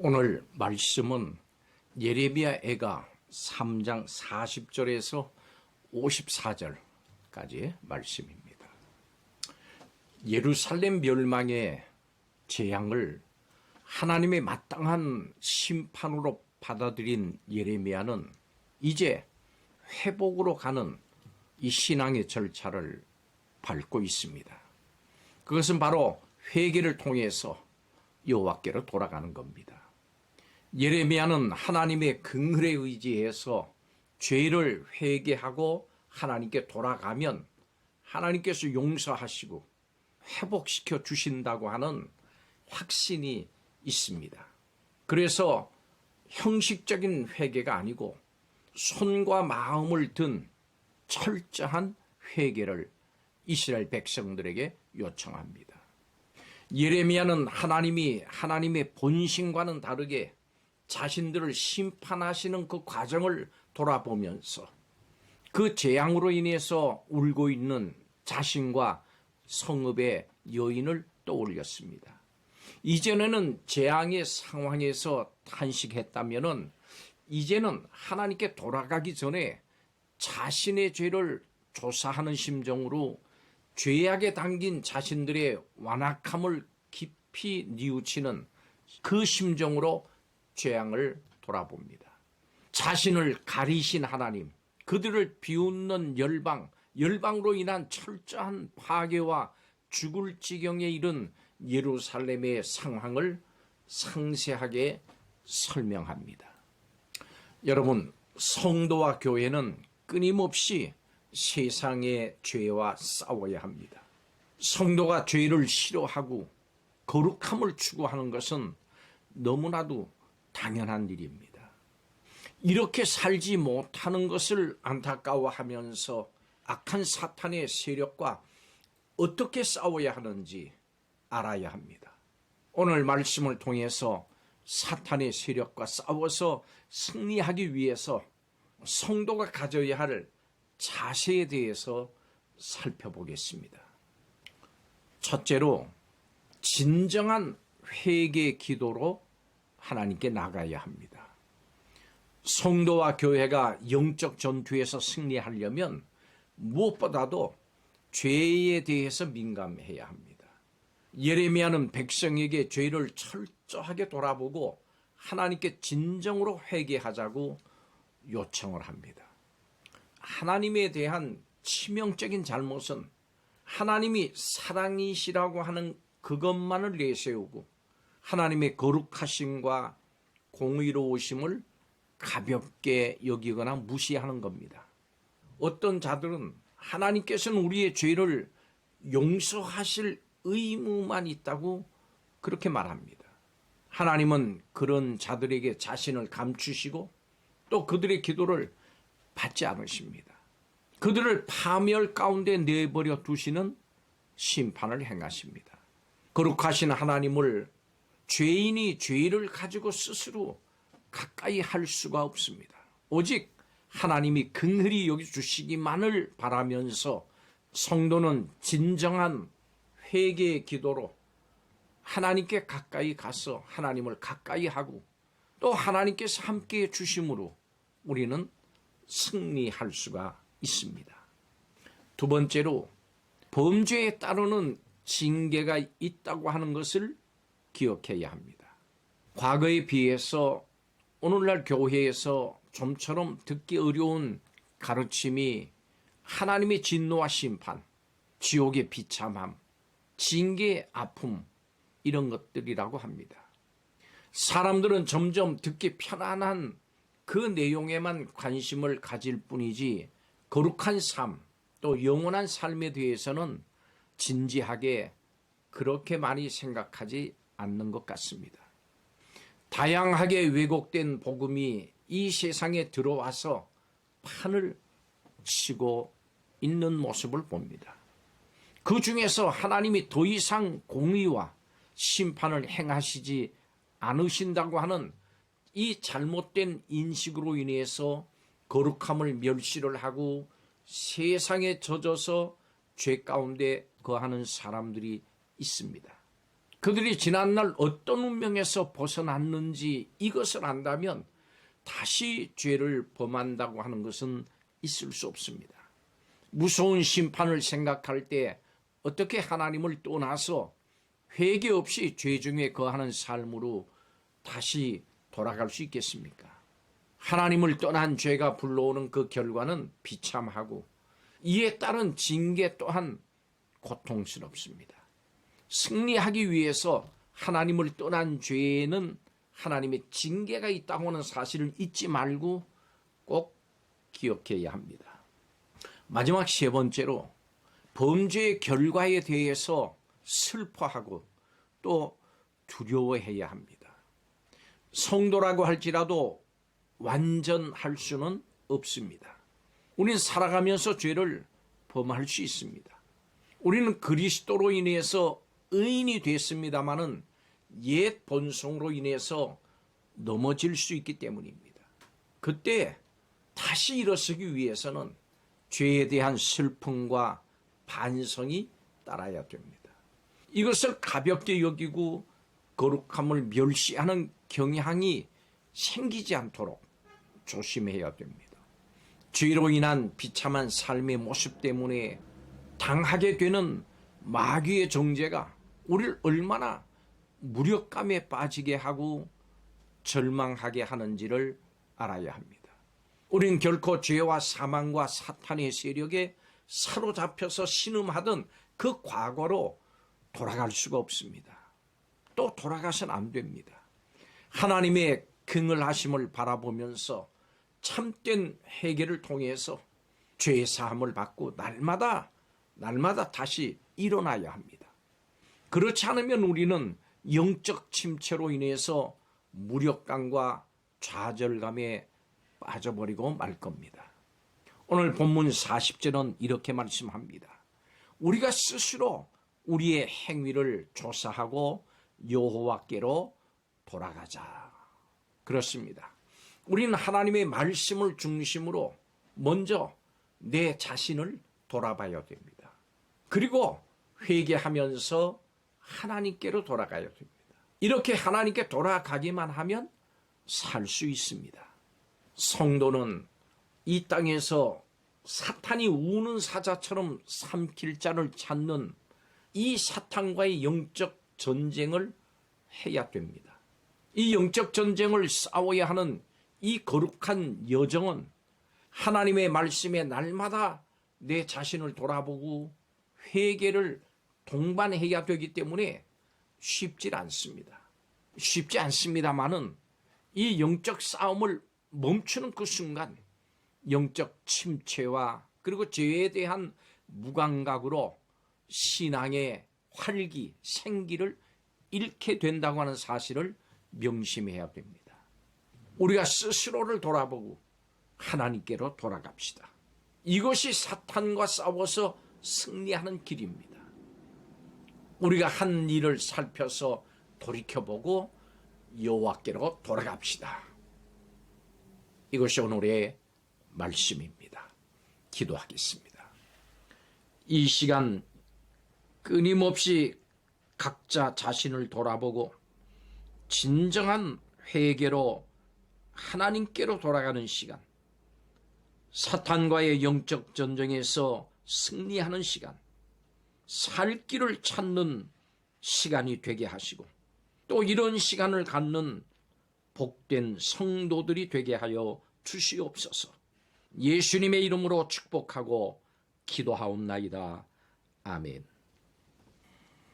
오늘 말씀은 예레미야 애가 3장 40절에서 54절까지의 말씀입니다. 예루살렘 멸망의 재앙을 하나님의 마땅한 심판으로 받아들인 예레미야는 이제 회복으로 가는 이 신앙의 절차를 밟고 있습니다. 그것은 바로 회개를 통해서 여호와께로 돌아가는 겁니다. 예레미야는 하나님의 긍휼에 의지해서 죄를 회개하고 하나님께 돌아가면 하나님께서 용서하시고 회복시켜 주신다고 하는 확신이 있습니다. 그래서 형식적인 회개가 아니고 손과 마음을 든 철저한 회개를 이스라엘 백성들에게 요청합니다. 예레미야는 하나님이 하나님의 본심과는 다르게 자신들을 심판하시는 그 과정을 돌아보면서 그 재앙으로 인해서 울고 있는 자신과 성읍의 여인을 떠올렸습니다. 이전에는 재앙의 상황에서 탄식했다면은 이제는 하나님께 돌아가기 전에 자신의 죄를 조사하는 심정으로 죄악에 담긴 자신들의 완악함을 깊이 뉘우치는 그 심정으로 죄악을 돌아봅니다. 자신을 가리신 하나님, 그들을 비웃는 열방, 열방으로 인한 철저한 파괴와 죽을 지경에 이른 예루살렘의 상황을 상세하게 설명합니다. 여러분, 성도와 교회는 끊임없이 세상의 죄와 싸워야 합니다. 성도가 죄를 싫어하고 거룩함을 추구하는 것은 너무나도 당연한 일입니다. 이렇게 살지 못하는 것을 안타까워하면서 악한 사탄의 세력과 어떻게 싸워야 하는지 알아야 합니다. 오늘 말씀을 통해서 사탄의 세력과 싸워서 승리하기 위해서 성도가 가져야 할 자세에 대해서 살펴보겠습니다. 첫째로 진정한 회개 기도로 하나님께 나가야 합니다. 성도와 교회가 영적 전투에서 승리하려면 무엇보다도 죄에 대해서 민감해야 합니다. 예레미야는 백성에게 죄를 철저하게 돌아보고 하나님께 진정으로 회개하자고 요청을 합니다. 하나님에 대한 치명적인 잘못은 하나님이 사랑이시라고 하는 그것만을 내세우고 하나님의 거룩하심과 공의로우심을 가볍게 여기거나 무시하는 겁니다. 어떤 자들은 하나님께서는 우리의 죄를 용서하실 의무만 있다고 그렇게 말합니다. 하나님은 그런 자들에게 자신을 감추시고 또 그들의 기도를 받지 않으십니다. 그들을 파멸 가운데 내버려 두시는 심판을 행하십니다. 거룩하신 하나님을 죄인이 죄를 가지고 스스로 가까이 할 수가 없습니다. 오직 하나님이 긍휼히 여기 주시기만을 바라면서 성도는 진정한 회개의 기도로 하나님께 가까이 가서 하나님을 가까이 하고 또 하나님께서 함께 주심으로 우리는 승리할 수가 있습니다. 두 번째로 범죄에 따르는 징계가 있다고 하는 것을 기억해야 합니다. 과거에 비해서 오늘날 교회에서 좀처럼 듣기 어려운 가르침이 하나님의 진노와 심판, 지옥의 비참함, 징계의 아픔, 이런 것들이라고 합니다. 사람들은 점점 듣기 편안한 그 내용에만 관심을 가질 뿐이지 거룩한 삶, 또 영원한 삶에 대해서는 진지하게 그렇게 많이 생각하지 않는 것 같습니다. 다양하게 왜곡된 복음이 이 세상에 들어와서 판을 치고 있는 모습을 봅니다. 그 중에서 하나님이 더 이상 공의와 심판을 행하시지 않으신다고 하는 이 잘못된 인식으로 인해서 거룩함을 멸시를 하고 세상에 젖어서 죄 가운데 거하는 사람들이 있습니다. 그들이 지난날 어떤 운명에서 벗어났는지 이것을 안다면 다시 죄를 범한다고 하는 것은 있을 수 없습니다. 무서운 심판을 생각할 때 어떻게 하나님을 떠나서 회개 없이 죄 중에 거하는 삶으로 다시 돌아갈 수 있겠습니까? 하나님을 떠난 죄가 불러오는 그 결과는 비참하고 이에 따른 징계 또한 고통스럽습니다. 승리하기 위해서 하나님을 떠난 죄에는 하나님의 징계가 있다고 하는 사실을 잊지 말고 꼭 기억해야 합니다. 마지막 세 번째로 범죄의 결과에 대해서 슬퍼하고 또 두려워해야 합니다. 성도라고 할지라도 완전할 수는 없습니다. 우리는 살아가면서 죄를 범할 수 있습니다. 우리는 그리스도로 인해서 의인이 됐습니다마는 옛 본성으로 인해서 넘어질 수 있기 때문입니다. 그때 다시 일어서기 위해서는 죄에 대한 슬픔과 반성이 따라야 됩니다. 이것을 가볍게 여기고 거룩함을 멸시하는 경향이 생기지 않도록 조심해야 됩니다. 죄로 인한 비참한 삶의 모습 때문에 당하게 되는 마귀의 정죄가 우리를 얼마나 무력감에 빠지게 하고 절망하게 하는지를 알아야 합니다. 우리는 결코 죄와 사망과 사탄의 세력에 사로잡혀서 신음하던 그 과거로 돌아갈 수가 없습니다. 또 돌아가선 안 됩니다. 하나님의 긍을 하심을 바라보면서 참된 회개를 통해서 죄의 사함을 받고 날마다 날마다 다시 일어나야 합니다. 그렇지 않으면 우리는 영적 침체로 인해서 무력감과 좌절감에 빠져버리고 말 겁니다. 오늘 본문 40절은 이렇게 말씀합니다. 우리가 스스로 우리의 행위를 조사하고 여호와께로 돌아가자. 그렇습니다. 우리는 하나님의 말씀을 중심으로 먼저 내 자신을 돌아봐야 됩니다. 그리고 회개하면서 하나님께로 돌아가야 됩니다. 이렇게 하나님께 돌아가기만 하면 살 수 있습니다. 성도는 이 땅에서 사탄이 우는 사자처럼 삼킬 자를 찾는 이 사탄과의 영적 전쟁을 해야 됩니다. 이 영적 전쟁을 싸워야 하는 이 거룩한 여정은 하나님의 말씀에 날마다 내 자신을 돌아보고 회개를 동반 해야 되기 때문에 쉽지 않습니다. 쉽지 않습니다만은 이 영적 싸움을 멈추는 그 순간 영적 침체와 그리고 죄에 대한 무감각으로 신앙의 활기, 생기를 잃게 된다고 하는 사실을 명심해야 됩니다. 우리가 스스로를 돌아보고 하나님께로 돌아갑시다. 이것이 사탄과 싸워서 승리하는 길입니다. 우리가 한 일을 살펴서 돌이켜보고 여호와께로 돌아갑시다. 이것이 오늘의 말씀입니다. 기도하겠습니다. 이 시간 끊임없이 각자 자신을 돌아보고 진정한 회개로 하나님께로 돌아가는 시간, 사탄과의 영적 전쟁에서 승리하는 시간, 살 길을 찾는 시간이 되게 하시고 또 이런 시간을 갖는 복된 성도들이 되게 하여 주시옵소서. 예수님의 이름으로 축복하고 기도하옵나이다. 아멘.